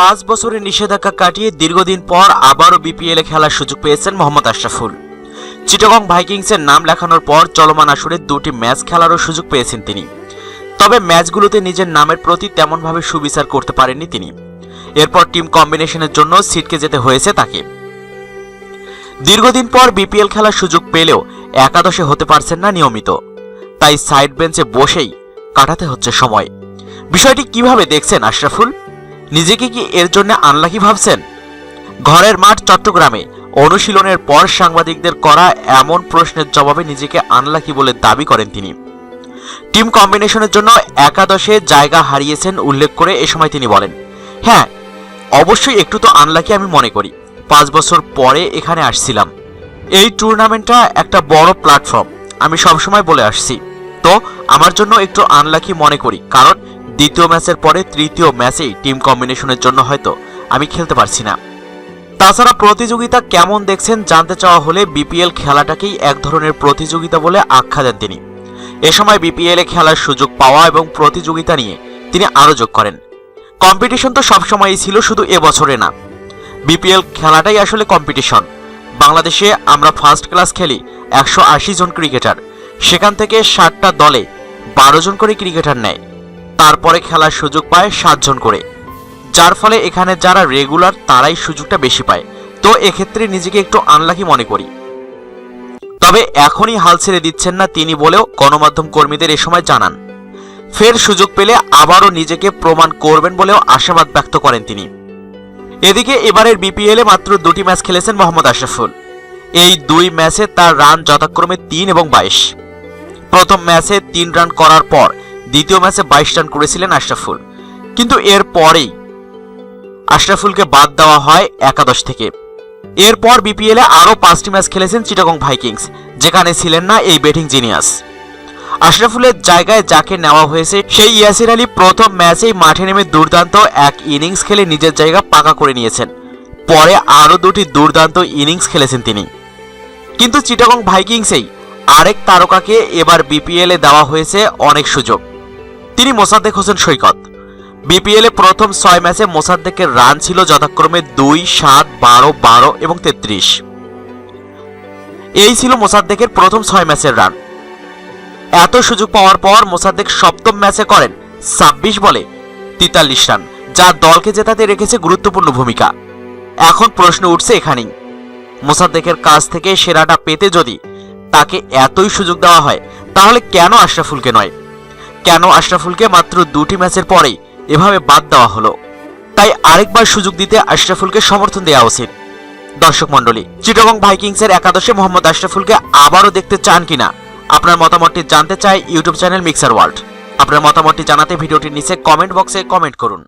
পাঁচ বছরের নিষেধাজ্ঞা কাটিয়ে দীর্ঘদিন পর আবারও বিপিএলে খেলার সুযোগ পেয়েছেন মোহাম্মদ আশরাফুল। চিটাগং ভাইকিংসের নাম লেখানোর পর চলমান আসরে দুটি ম্যাচ খেলারও সুযোগ পেয়েছেন তিনি। তবে ম্যাচগুলোতে নিজের নামের প্রতি তেমনভাবে সুবিচার করতে পারেননি তিনি। এরপর টিম কম্বিনেশনের জন্য সিটকে যেতে হয়েছে তাকে। দীর্ঘদিন পর বিপিএল খেলার সুযোগ পেলেও একাদশে হতে পারছেন না নিয়মিত। তাই সাইড বেঞ্চে বসেই কাটাতে হচ্ছে সময়। বিষয়টি কীভাবে দেখছেন আশরাফুল? নিজেকে কি এর জন্য আনলাকি ভাবছেন? ঘরের মাঠ চট্টগ্রামে। অনুশীলনের পর সাংবাদিকদের করা এমন প্রশ্নের জবাবে নিজেকে আনলাকি বলে দাবি করেন তিনি। টিম কম্বিনেশনের জন্য একাদশে জায়গা হারিয়েছেন উল্লেখ করে এ সময় তিনি বলেন হ্যাঁ অবশ্যই একটু তো আনলাকি আমি মনে করি। পাঁচ বছর পরে এখানে আসছিলাম। এই টুর্নামেন্টটা একটা বড় প্ল্যাটফর্ম। আমি সবসময় বলে আসছি। তো, আমার জন্য একটু আনলাকি মনে করি, কারণ দ্বিতীয় ম্যাচের পরে তৃতীয় ম্যাচেই টিম কম্বিনেশনের জন্য হয়তো আমি খেলতে পারছি না। তাছাড়া প্রতিযোগিতা কেমন দেখছেন জানতে চাওয়া হলে বিপিএল খেলাটাকেই এক ধরনের প্রতিযোগিতা বলে আখ্যা দেন তিনি। এ সময় বিপিএলে খেলার সুযোগ পাওয়া এবং প্রতিযোগিতা নিয়ে তিনি আরও যোগ করেন। কম্পিটিশন তো সবসময়ই ছিল, শুধু এবছরে না। বিপিএল খেলাটাই আসলে কম্পিটিশন। বাংলাদেশে আমরা ফার্স্ট ক্লাস খেলি একশো আশি জন ক্রিকেটার। সেখান থেকে ষাটটা দলে বারো জন করে ক্রিকেটার নেয়। তারপরে খেলার সুযোগ পায় সাতজন করে। যার ফলে এখানে যারা রেগুলার তারাই সুযোগটা বেশি পায়। তো এক্ষেত্রে নিজেকে একটু আনলাকি মনে করি। তবে এখনই হাল ছেড়ে দিচ্ছেন না তিনি বলেও গণমাধ্যম কর্মীদের এ সময় জানান। ফের সুযোগ পেলে আবারও নিজেকে প্রমাণ করবেন বলেও আশাবাদ ব্যক্ত করেন তিনি। এদিকে এবারের বিপিএলে মাত্র দুটি ম্যাচ খেলেছেন মোহাম্মদ আশরাফুল। এই দুই ম্যাচে তার রান যথাক্রমে তিন এবং বাইশ। প্রথম ম্যাচে তিন রান করার পর দ্বিতীয় ম্যাচে বাইশ রান করেছিলেন আশরাফুল। কিন্তু এর পরেই আশরাফুলকে বাদ দেওয়া হয় একাদশ থেকে। এরপর বিপিএলে আরও পাঁচটি ম্যাচ খেলেছেন চিটাগং ভাইকিংস, যেখানে ছিলেন না এই ব্যাটিং জিনিয়াস। আশরাফুলের জায়গায় যাকে নেওয়া হয়েছে, সেই ইয়াসির আলী প্রথম ম্যাচেই মাঠে নেমে দুর্দান্ত এক ইনিংস খেলে নিজের জায়গা পাকা করে নিয়েছেন। পরে আরও দুটি দুর্দান্ত ইনিংস খেলেছেন তিনি। কিন্তু চিটাগং ভাইকিংসেই আরেক তারকাকে এবার বিপিএলে দেওয়া হয়েছে অনেক সুযোগ। তিনি মোসাদ্দেক হোসেন সৈকত। বিপিএলে প্রথম ছয় ম্যাচে মোসাদ্দেকের রান ছিল যথাক্রমে দুই, সাত, বারো বারো এবং তেত্রিশ। এই ছিল মোসাদ্দেকের প্রথম ছয় ম্যাচের রান। এত সুযোগ পাওয়ার পর মোসাদ্দেক সপ্তম ম্যাচে করেন ছাব্বিশ বলে তেতাল্লিশ রান, যা দলকে জেতাতে রেখেছে গুরুত্বপূর্ণ ভূমিকা। এখন প্রশ্ন উঠছে এখানেই, মোসাদ্দেকের কাছ থেকে সেরাটা পেতে যদি তাকে এতই সুযোগ দেওয়া হয়, তাহলে কেন আশরাফুলকে নয়? কেন আশরাফুলকে মাত্র দুটি ম্যাচের পরেই এভাবে বাদ দেওয়া হলো? তাই আরেকবার সুযোগ দিতে আশরাফুলকে সমর্থন দেওয়া উচিত। দর্শক মণ্ডলী, চিটগং ভাইকিংসের একাদশে মোহাম্মদ আশরাফুলকে আবারও দেখতে চান কিনা? আপনার মতামতটি জানতে চাই ইউটিউব চ্যানেল মিক্সার ওয়ার্ল্ড। আপনার মতামতটি জানাতে ভিডিওটির নিচে কমেন্ট বক্সে কমেন্ট করুন।